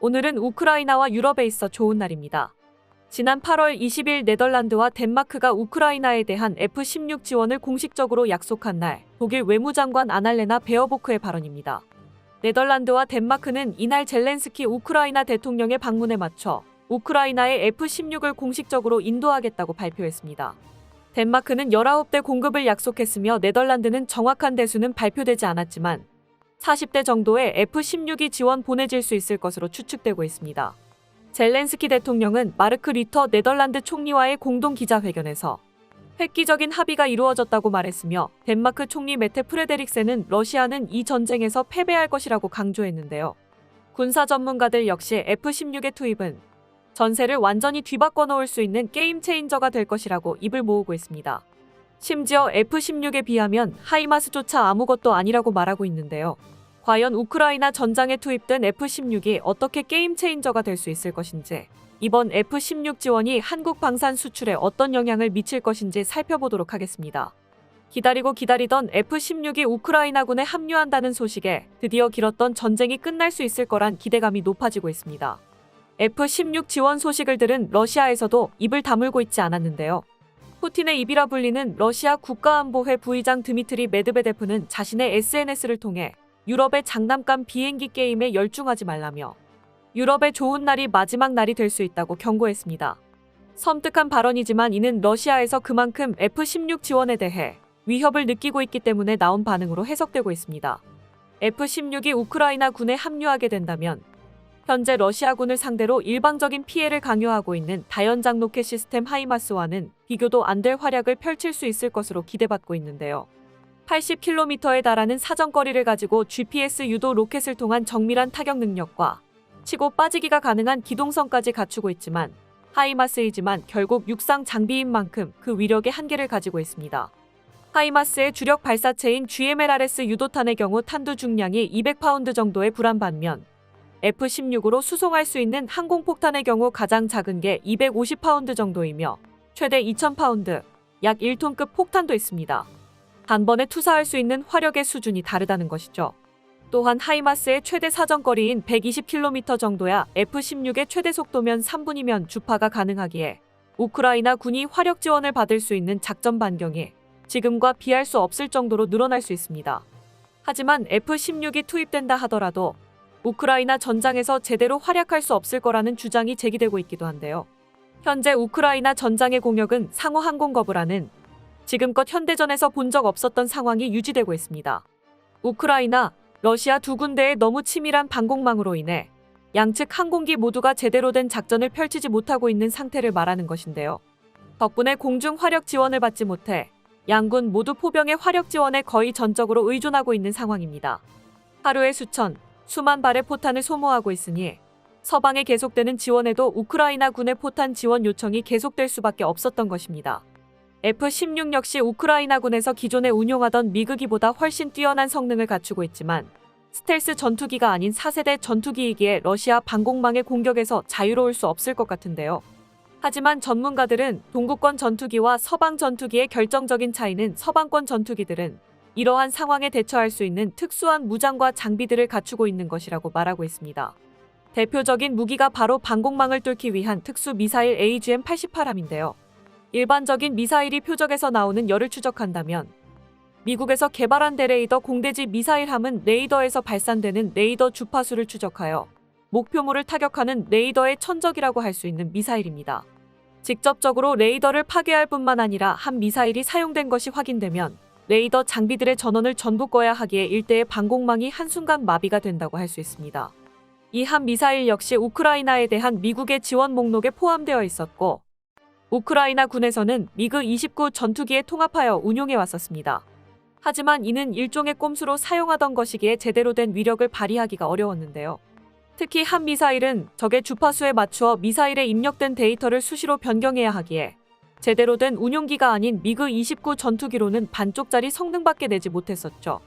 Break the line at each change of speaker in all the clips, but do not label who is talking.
오늘은 우크라이나와 유럽에 있어 좋은 날입니다. 지난 8월 20일 네덜란드와 덴마크가 우크라이나에 대한 F-16 지원을 공식적으로 약속한 날, 독일 외무장관 아날레나 베어보크의 발언입니다. 네덜란드와 덴마크는 이날 젤렌스키 우크라이나 대통령의 방문에 맞춰 우크라이나에 F-16을 공식적으로 인도하겠다고 발표했습니다. 덴마크는 19대 공급을 약속했으며 네덜란드는 정확한 대수는 발표되지 않았지만 40대 정도의 F-16이 지원 보내질 수 있을 것으로 추측되고 있습니다. 젤렌스키 대통령은 마르크 리터 네덜란드 총리와의 공동 기자회견에서 획기적인 합의가 이루어졌다고 말했으며 덴마크 총리 메테 프레데릭센은 러시아는 이 전쟁에서 패배할 것이라고 강조했는데요. 군사 전문가들 역시 F-16의 투입은 전세를 완전히 뒤바꿔 놓을 수 있는 게임 체인저가 될 것이라고 입을 모으고 있습니다. 심지어 F-16에 비하면 하이마스조차 아무것도 아니라고 말하고 있는데요. 과연 우크라이나 전장에 투입된 F-16이 어떻게 게임 체인저가 될 수 있을 것인지, 이번 F-16 지원이 한국 방산 수출에 어떤 영향을 미칠 것인지 살펴보도록 하겠습니다. 기다리고 기다리던 F-16이 우크라이나군에 합류한다는 소식에 드디어 길었던 전쟁이 끝날 수 있을 거란 기대감이 높아지고 있습니다. F-16 지원 소식을 들은 러시아에서도 입을 다물고 있지 않았는데요. 푸틴의 입이라 불리는 러시아 국가안보회 부의장 드미트리 메드베데프는 자신의 SNS를 통해 유럽의 장난감 비행기 게임에 열중하지 말라며 유럽의 좋은 날이 마지막 날이 될 수 있다고 경고했습니다. 섬뜩한 발언이지만 이는 러시아에서 그만큼 F-16 지원에 대해 위협을 느끼고 있기 때문에 나온 반응으로 해석되고 있습니다. F-16이 우크라이나 군에 합류하게 된다면 현재 러시아군을 상대로 일방적인 피해를 강요하고 있는 다연장 로켓 시스템 하이마스와는 비교도 안 될 활약을 펼칠 수 있을 것으로 기대받고 있는데요. 80km에 달하는 사정거리를 가지고 GPS 유도 로켓을 통한 정밀한 타격 능력과 치고 빠지기가 가능한 기동성까지 갖추고 있지만 하이마스이지만 결국 육상 장비인 만큼 그 위력의 한계를 가지고 있습니다. 하이마스의 주력 발사체인 GMLRS 유도탄의 경우 탄두 중량이 200파운드 정도의 불안 반면 F-16으로 수송할 수 있는 항공폭탄의 경우 가장 작은 게 250파운드 정도이며 최대 2000파운드, 약 1톤급 폭탄도 있습니다. 단번에 투사할 수 있는 화력의 수준이 다르다는 것이죠. 또한 하이마스의 최대 사정거리인 120km 정도야 F-16의 최대 속도면 3분이면 주파가 가능하기에 우크라이나 군이 화력 지원을 받을 수 있는 작전 반경이 지금과 비할 수 없을 정도로 늘어날 수 있습니다. 하지만 F-16이 투입된다 하더라도 우크라이나 전장에서 제대로 활약할 수 없을 거라는 주장이 제기되고 있기도 한데요. 현재 우크라이나 전장의 공격은 상호 항공거부라는 지금껏 현대전에서 본 적 없었던 상황이 유지되고 있습니다. 우크라이나, 러시아 두 군데의 너무 치밀한 방공망으로 인해 양측 항공기 모두가 제대로 된 작전을 펼치지 못하고 있는 상태를 말하는 것인데요. 덕분에 공중 화력 지원을 받지 못해 양군 모두 포병의 화력 지원에 거의 전적으로 의존하고 있는 상황입니다. 하루에 수천, 수만 발의 포탄을 소모하고 있으니 서방에 계속되는 지원에도 우크라이나 군의 포탄 지원 요청이 계속될 수밖에 없었던 것입니다. F-16 역시 우크라이나군에서 기존에 운용하던 미그기보다 훨씬 뛰어난 성능을 갖추고 있지만 스텔스 전투기가 아닌 4세대 전투기이기에 러시아 방공망의 공격에서 자유로울 수 없을 것 같은데요. 하지만 전문가들은 동구권 전투기와 서방 전투기의 결정적인 차이는 서방권 전투기들은 이러한 상황에 대처할 수 있는 특수한 무장과 장비들을 갖추고 있는 것이라고 말하고 있습니다. 대표적인 무기가 바로 방공망을 뚫기 위한 특수 미사일 AGM-88함인데요. 일반적인 미사일이 표적에서 나오는 열을 추적한다면 미국에서 개발한 대레이더 공대지 미사일함은 레이더에서 발산되는 레이더 주파수를 추적하여 목표물을 타격하는 레이더의 천적이라고 할 수 있는 미사일입니다. 직접적으로 레이더를 파괴할 뿐만 아니라 한 미사일이 사용된 것이 확인되면 레이더 장비들의 전원을 전부 꺼야 하기에 일대의 방공망이 한순간 마비가 된다고 할 수 있습니다. 이 한 미사일 역시 우크라이나에 대한 미국의 지원 목록에 포함되어 있었고 우크라이나 군에서는 미그 29 전투기에 통합하여 운용해 왔었습니다. 하지만 이는 일종의 꼼수로 사용하던 것이기에 제대로 된 위력을 발휘하기가 어려웠는데요. 특히 한 미사일은 적의 주파수에 맞추어 미사일에 입력된 데이터를 수시로 변경해야 하기에 제대로 된 운용기가 아닌 미그 29 전투기로는 반쪽짜리 성능밖에 내지 못했었죠.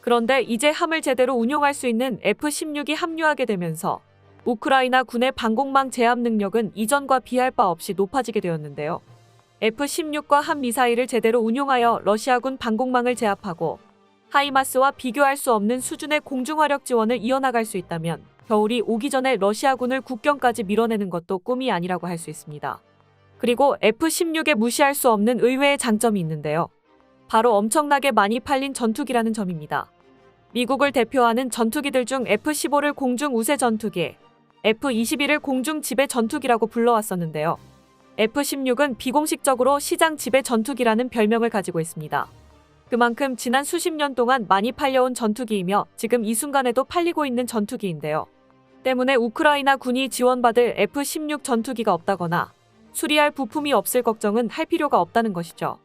그런데 이제 함을 제대로 운용할 수 있는 F-16이 합류하게 되면서 우크라이나 군의 방공망 제압 능력은 이전과 비할 바 없이 높아지게 되었는데요. F-16과 한 미사일을 제대로 운용하여 러시아군 방공망을 제압하고 하이마스와 비교할 수 없는 수준의 공중화력 지원을 이어나갈 수 있다면 겨울이 오기 전에 러시아군을 국경까지 밀어내는 것도 꿈이 아니라고 할 수 있습니다. 그리고 F-16에 무시할 수 없는 의외의 장점이 있는데요. 바로 엄청나게 많이 팔린 전투기라는 점입니다. 미국을 대표하는 전투기들 중 F-15를 공중 우세 전투기, F-21을 공중 지배 전투기라고 불러왔었는데요. F-16은 비공식적으로 시장 지배 전투기라는 별명을 가지고 있습니다. 그만큼 지난 수십 년 동안 많이 팔려온 전투기이며 지금 이 순간에도 팔리고 있는 전투기인데요. 때문에 우크라이나 군이 지원받을 F-16 전투기가 없다거나 수리할 부품이 없을 걱정은 할 필요가 없다는 것이죠.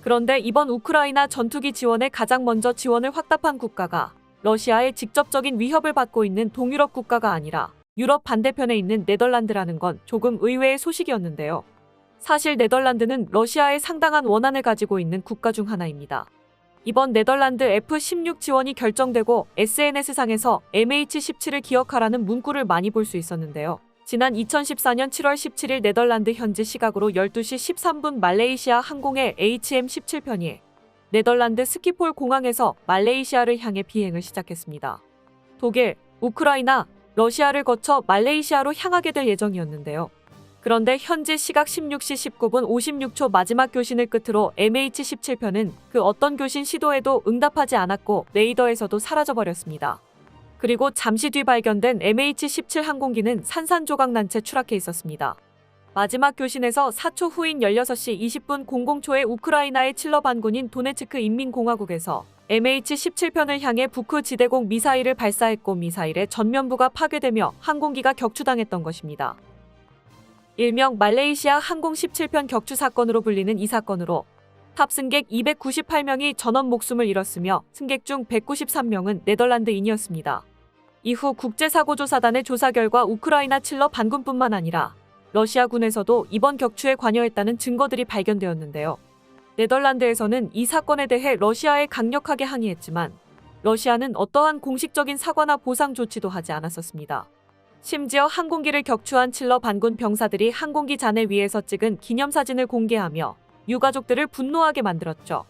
그런데 이번 우크라이나 전투기 지원에 가장 먼저 지원을 확답한 국가가 러시아의 직접적인 위협을 받고 있는 동유럽 국가가 아니라 유럽 반대편에 있는 네덜란드라는 건 조금 의외의 소식이었는데요. 사실 네덜란드는 러시아에 상당한 원한을 가지고 있는 국가 중 하나입니다. 이번 네덜란드 F-16 지원이 결정되고 SNS상에서 MH17을 기억하라는 문구를 많이 볼 수 있었는데요. 지난 2014년 7월 17일 네덜란드 현지 시각으로 12시 13분 말레이시아 항공의 HM17편이 네덜란드 스키폴 공항에서 말레이시아를 향해 비행을 시작했습니다. 독일, 우크라이나, 러시아를 거쳐 말레이시아로 향하게 될 예정이었는데요. 그런데 현지 시각 16시 19분 56초 마지막 교신을 끝으로 MH17편은 그 어떤 교신 시도에도 응답하지 않았고 레이더에서도 사라져버렸습니다. 그리고 잠시 뒤 발견된 MH17 항공기는 산산조각 난 채 추락해 있었습니다. 마지막 교신에서 4초 후인 16시 20분 00초에 우크라이나의 칠러 반군인 도네츠크 인민공화국에서 MH17편을 향해 부크 지대공 미사일을 발사했고 미사일의 전면부가 파괴되며 항공기가 격추당했던 것입니다. 일명 말레이시아 항공 17편 격추 사건으로 불리는 이 사건으로 탑승객 298명이 전원 목숨을 잃었으며 승객 중 193명은 네덜란드인이었습니다. 이후 국제사고조사단의 조사 결과 우크라이나 칠러 반군뿐만 아니라 러시아군에서도 이번 격추에 관여했다는 증거들이 발견되었는데요. 네덜란드에서는 이 사건에 대해 러시아에 강력하게 항의했지만 러시아는 어떠한 공식적인 사과나 보상 조치도 하지 않았었습니다. 심지어 항공기를 격추한 칠러 반군 병사들이 항공기 잔해 위에서 찍은 기념사진을 공개하며 유가족들을 분노하게 만들었죠.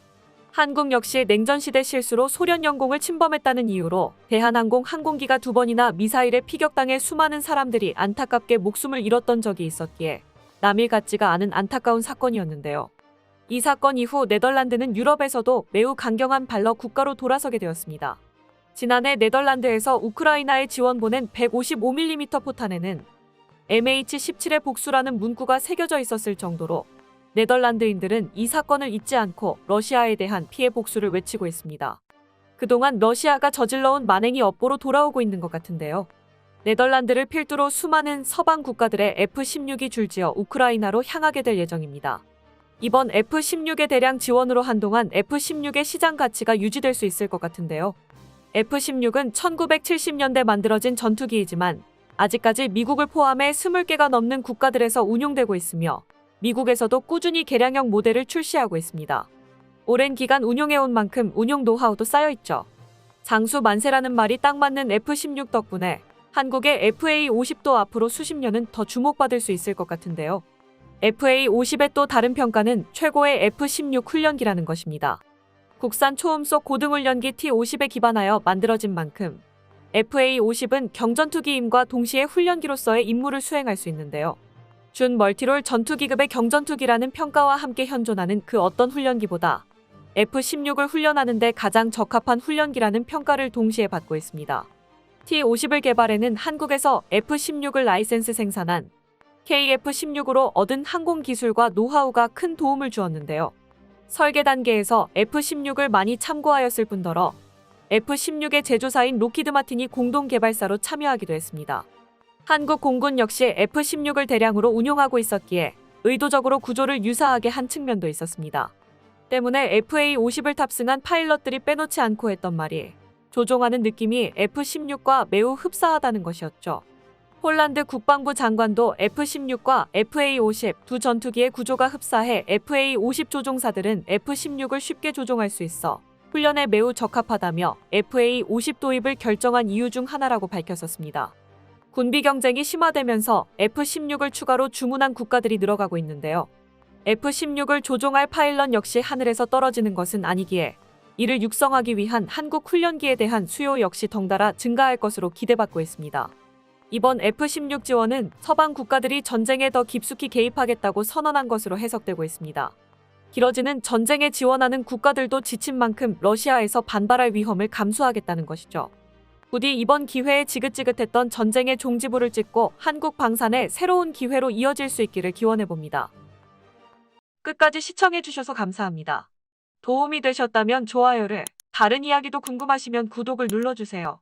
한국 역시 냉전시대 실수로 소련 영공을 침범했다는 이유로 대한항공 항공기가 두 번이나 미사일에 피격당해 수많은 사람들이 안타깝게 목숨을 잃었던 적이 있었기에 남일 같지가 않은 안타까운 사건이었는데요. 이 사건 이후 네덜란드는 유럽에서도 매우 강경한 발러 국가로 돌아서게 되었습니다. 지난해 네덜란드에서 우크라이나에 지원 보낸 155mm 포탄에는 MH17의 복수라는 문구가 새겨져 있었을 정도로 네덜란드인들은 이 사건을 잊지 않고 러시아에 대한 피해 복수를 외치고 있습니다. 그동안 러시아가 저질러온 만행이 업보로 돌아오고 있는 것 같은데요. 네덜란드를 필두로 수많은 서방 국가들의 F-16이 줄지어 우크라이나로 향하게 될 예정입니다. 이번 F-16의 대량 지원으로 한동안 F-16의 시장 가치가 유지될 수 있을 것 같은데요. F-16은 1970년대 만들어진 전투기이지만 아직까지 미국을 포함해 20개가 넘는 국가들에서 운용되고 있으며 미국에서도 꾸준히 개량형 모델을 출시하고 있습니다. 오랜 기간 운용해온 만큼 운용 노하우도 쌓여있죠. 장수 만세라는 말이 딱 맞는 F-16 덕분에 한국의 FA-50도 앞으로 수십 년은 더 주목받을 수 있을 것 같은데요. FA-50의 또 다른 평가는 최고의 F-16 훈련기라는 것입니다. 국산 초음속 고등훈련기 T-50에 기반하여 만들어진 만큼 FA-50은 경전투기임과 동시에 훈련기로서의 임무를 수행할 수 있는데요. 준 멀티롤 전투기급의 경전투기라는 평가와 함께 현존하는 그 어떤 훈련기보다 F-16을 훈련하는데 가장 적합한 훈련기라는 평가를 동시에 받고 있습니다. T-50을 개발해는 한국에서 F-16을 라이센스 생산한 KF-16으로 얻은 항공 기술과 노하우가 큰 도움을 주었는데요. 설계 단계에서 F-16을 많이 참고하였을 뿐더러 F-16의 제조사인 로키드 마틴이 공동 개발사로 참여하기도 했습니다. 한국 공군 역시 F-16을 대량으로 운용하고 있었기에 의도적으로 구조를 유사하게 한 측면도 있었습니다. 때문에 FA-50을 탑승한 파일럿들이 빼놓지 않고 했던 말이 조종하는 느낌이 F-16과 매우 흡사하다는 것이었죠. 폴란드 국방부 장관도 F-16과 FA-50 두 전투기의 구조가 흡사해 FA-50 조종사들은 F-16을 쉽게 조종할 수 있어 훈련에 매우 적합하다며 FA-50 도입을 결정한 이유 중 하나라고 밝혔었습니다. 군비 경쟁이 심화되면서 F-16을 추가로 주문한 국가들이 늘어가고 있는데요. F-16을 조종할 파일럿 역시 하늘에서 떨어지는 것은 아니기에 이를 육성하기 위한 한국 훈련기에 대한 수요 역시 덩달아 증가할 것으로 기대받고 있습니다. 이번 F-16 지원은 서방 국가들이 전쟁에 더 깊숙이 개입하겠다고 선언한 것으로 해석되고 있습니다. 길어지는 전쟁에 지원하는 국가들도 지친 만큼 러시아에서 반발할 위험을 감수하겠다는 것이죠. 부디 이번 기회에 지긋지긋했던 전쟁의 종지부를 찍고 한국 방산의 새로운 기회로 이어질 수 있기를 기원해 봅니다. 끝까지 시청해 주셔서 감사합니다. 도움이 되셨다면 좋아요를, 다른 이야기도 궁금하시면 구독을 눌러주세요.